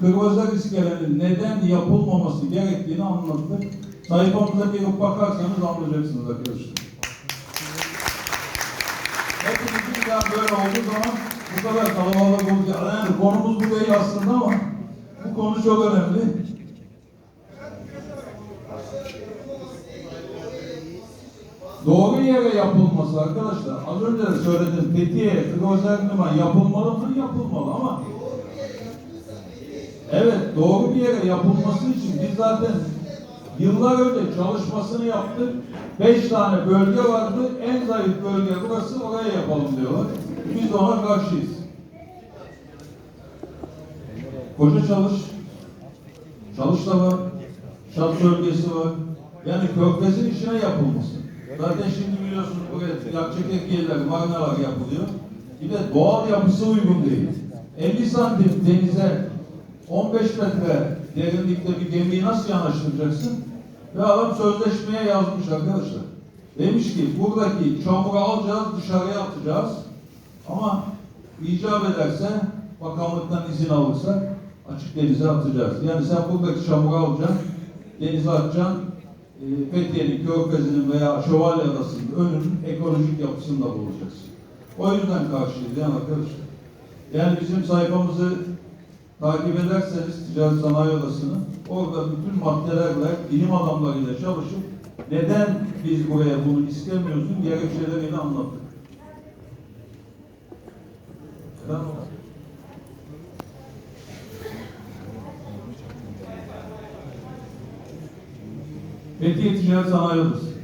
kırmızı iskelenin neden yapılmaması gerektiğini anlattık. Sayfamıza girip bakarsanız anlayacaksınız arkadaşlar. Hepimizin bir daha böyle olduğu zaman bu kadar kalabalık olacak. Yani konumuz bu değil aslında ama bu konu çok önemli. Doğru yere yapılması arkadaşlar. Az önce de söyledim. Fethiye, Firozerliman yapılmalı mı? Yapılmalı ama Evet, doğru bir yere yapılması için biz zaten yıllar önce çalışmasını yaptık. Beş tane bölge vardı. En zayıf bölge burası, oraya yapalım diyorlar. Biz ona karşıyız. Koca çalış. Çalış da var. Şat bölgesi var. Yani körfezin içine yapılması. Zaten şimdi biliyorsunuz buraya yakçak yerler, marinalar yapılıyor. Bir de doğal yapısı uygun değil. 50 santim denize 15 metre derinlikte bir gemiyi nasıl yanaştıracaksın? Ve adam sözleşmeye yazmış arkadaşlar. Demiş ki buradaki çamuru alacağız dışarıya atacağız. Ama icap ederse bakanlıktan izin alırsak açık denize atacağız. Yani sen buradaki çamuru alacaksın, denize atacaksın. E, Fethiye'nin, Körfezi'nin veya Şövalye Adası'nın önünün ekolojik yapısını da bulacaksın. O yüzden karşıyız yani arkadaşlar. Yani bizim sayfamızı takip ederseniz Ticaret Sanayi Odası'nı orada bütün maddelerle bilim adamlarıyla çalışıp neden biz buraya bunu istemiyoruzun gerekçeleriyle anlattık. Tamam. Fethiye Ticaret Sanayi Odası.